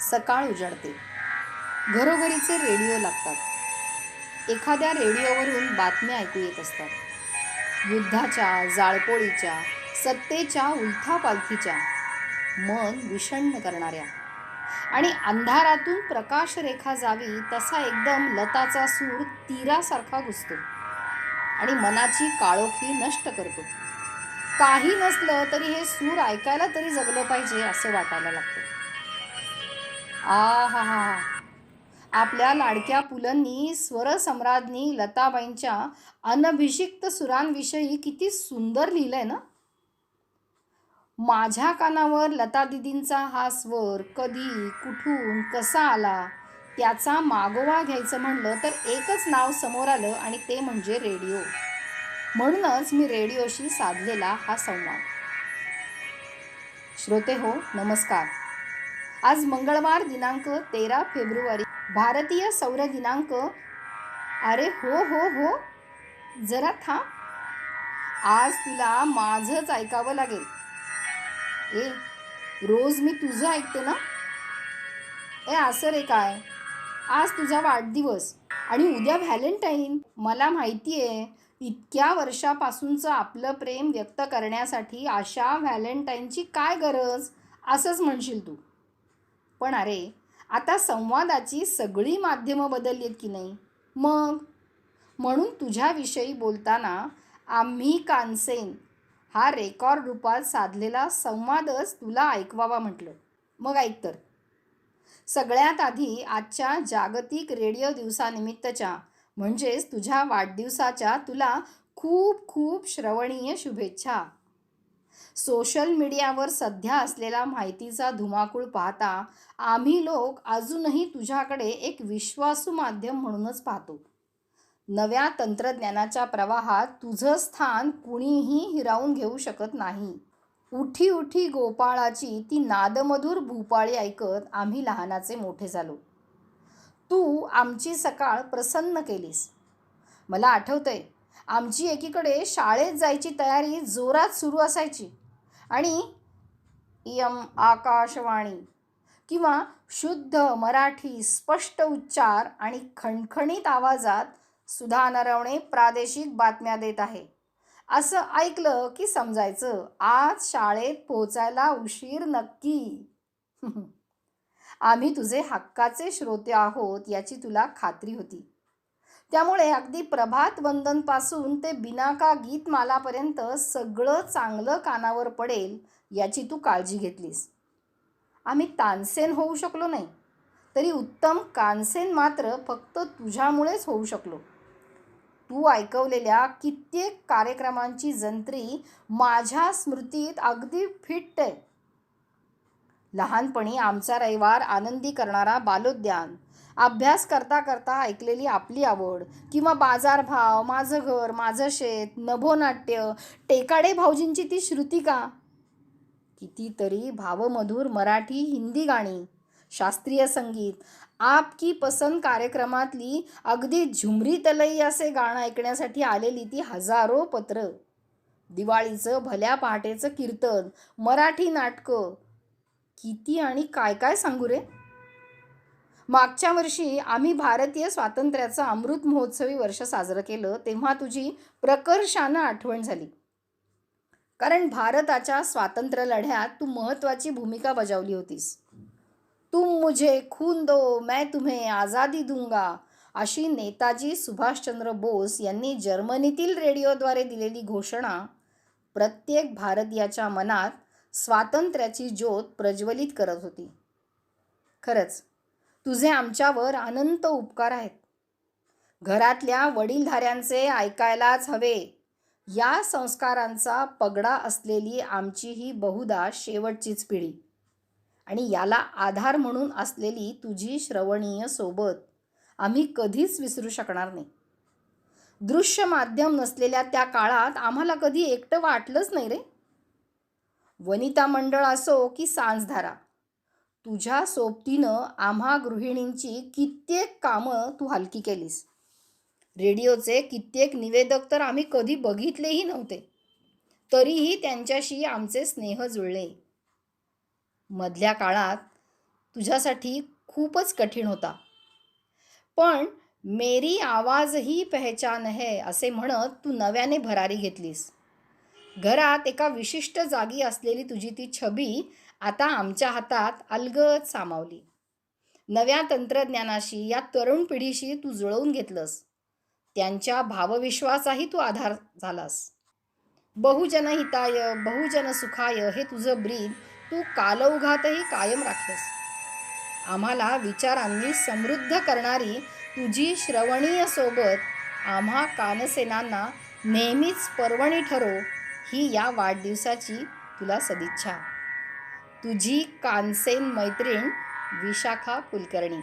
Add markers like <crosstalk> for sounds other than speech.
सकाळ उजाडते घरोघरीचे रेडिओ लागतात. एखाद्या रेडिओवरून बातम्या ऐकू येत असतात. युद्धाच्या जाळपोळीच्या सत्तेच्या उलथापालथीच्या मन विषण्ण करणाऱ्या. आणि अंधारातून प्रकाश रेखा जावी तसा एकदम लताचा सूर तीरासारखा घुसतो. आणि मनाची काळोखी नष्ट करतो. काही नसलं तरी हे सूर ऐकायला तरी जगलं पाहिजे असं वाटायला लागतं. आ हा हा. आपल्या लाडक्या पुलंनी स्वरसम्राज्ञी लताबाईंच्या अनभिषिक्त सुरांविषयी किती सुंदर लिहिलंय ना? माझ्या कानावर लता दिदींचा हा स्वर कधी कुठून कसा आला त्याचा मागोवा घ्यायचं म्हणलं तर एकच नाव समोर आलं आणि ते म्हणजे रेडिओ. म्हणूनच मी रेडिओशी साधलेला हा संवाद. श्रोते हो नमस्कार. आज मंगळवार दिनांक तेरा फेब्रुवारी. भारतीय सौर दिनांक अरे हो हो हो. जरा थांब. आज तुला माझंच ऐकावं लागेल. ए रोज मी तुझं ऐकते ना? ए असं रे काय? आज तुझा वाढदिवस. आणि उद्या व्हॅलेंटाईन. मला माहिती आहे इतक्या वर्षापासूनचं आपलं प्रेम व्यक्त करण्यासाठी अशा व्हॅलेंटाईनची काय गरज? असंच म्हणशील तू. पण अरे आता संवादाची सगळी माध्यमं बदलली आहेत की नाही? मग? म्हणून तुझ्याविषयी बोलताना आम्ही कानसेन हा रेकॉर्ड रूपात साधलेला संवादच तुला ऐकवावा म्हटलं. मग ऐक तर. सगळ्यात आधी आजच्या जागतिक रेडिओ दिवसानिमित्तच्या म्हणजेच तुझ्या वाढदिवसाच्या तुला खूप खूप श्रवणीय शुभेच्छा. सोशल मीडियावर सध्या असलेला माहितीचा धुमाकूळ पाहता आम्ही लोक अजूनही तुझ्याकडे एक विश्वासू माध्यम म्हणूनच पाहतो. नव्या तंत्रज्ञानाच्या प्रवाहात तुझं स्थान कुणीही हिरावून घेऊ शकत नाही. उठी उठी गोपाळाची ती नादमधुर भूपाळी ऐकत आम्ही लहानाचे मोठे झालो. तू आमची सकाळ प्रसन्न केलीस. मला आठवतंय आमची एकीकडे शाळेत जायची तयारी जोरात सुरू असायची. आणि यम आकाशवाणी किंवा शुद्ध मराठी स्पष्ट उच्चार आणि खणखणीत आवाजात सुधा नरवणे प्रादेशिक बातम्या देत आहे. असं ऐकलं की समजायचं आज शाळेत पोचायला उशीर नक्की. <laughs> आम्ही तुझे हक्काचे श्रोते आहोत याची तुला खात्री होती. त्यामुळे अगदी प्रभात वंदनपासून ते बिनाका गीतमालापर्यंत सगळं चांगलं कानावर पडेल याची तू काळजी घेतलीस. आम्ही तानसेन होऊ शकलो नाही. तरी उत्तम कानसेन मात्र फक्त तुझ्यामुळेच होऊ शकलो. तू ऐकवलेल्या कित्येक कार्यक्रमांची जंत्री माझ्या स्मृतीत अगदी फिट आहे. लहानपणी आमचा रविवार आनंदी करणारा बालोद्यान अभ्यास करता करता ऐकलेली आपली आवड. किंवा बाजारभाव माझं घर माझं शेत नभोनाट्य टेकाडे भाऊजींची ती श्रुतिका कितीतरी भावमधुर मराठी हिंदी गाणी शास्त्रीय संगीत आपकी पसंत कार्यक्रमातली अगदी झुमरी तलई असे गाणं ऐकण्यासाठी आलेली ती हजारो पत्र. दिवाळीचं भल्या पहाटेचं कीर्तन मराठी नाटकं. किती आणि काय काय सांगू रे? मागच्या वर्षी आम्ही भारतीय स्वातंत्र्याचं अमृत महोत्सवी वर्ष साजरं केलं तेव्हा तुझी प्रकर्षानं आठवण झाली. कारण भारताच्या स्वातंत्र्य लढ्यात तू महत्त्वाची भूमिका बजावली होतीस. तुम मुझे खून दो मैं तुम्हें आझादी दूंगा अशी नेताजी सुभाषचंद्र बोस यांनी जर्मनीतील रेडिओद्वारे दिलेली घोषणा प्रत्येक भारतीयाच्या मनात स्वातंत्र्याची ज्योत प्रज्वलित करत होती. खरंच तुझे आमच्यावर अनंत उपकार आहेत. घरातल्या वडीलधाऱ्यांचे ऐकायलाच हवे. या संस्कारांचा पगडा असलेली आमची ही बहुधा शेवटचीच पिढी. आणि याला आधार म्हणून असलेली तुझी श्रवणीय सोबत आम्ही कधीच विसरू शकणार नाही. दृश्य माध्यम नसलेल्या त्या काळात आम्हाला कधी एकटं वाटलंच नाही रे. वनिता मंडळ असो की सांजधारा तुझ्या सोबतीनं आम्हा गृहिणींची कित्येक कामं तू हलकी केलीस. रेडिओचे कित्येक निवेदक तर आम्ही कधी बघितलेही नव्हते. तरीही त्यांच्याशी आमचे स्नेह जुळले. मधल्या काळात तुझ्यासाठी खूपच कठीण होता. पण मेरी आवाज ही पहचान है असे म्हणत तू नव्याने भरारी घेतलीस. घरात एका विशिष्ट जागी असलेली तुझी ती छबी आता आमच्या हातात अलगद सामावली. नव्या तंत्रज्ञानाशी या तरुण पिढीशी तू जुळवून घेतलंस. त्यांच्या भावविश्वासाही तू आधार झालास. बहुजनहिताय बहुजन सुखाय हे तुझं ब्रीद तू कालौघातही कायम राखलंस. आम्हाला विचारांनी समृद्ध करणारी तुझी श्रवणीय सोबत आम्हा कानसेनांना नेहमीच पर्वणी ठरो ही या वाढदिवसाची तुला सदिच्छा. तुझी कानसेन मैत्रीण विशाखा कुलकर्णी.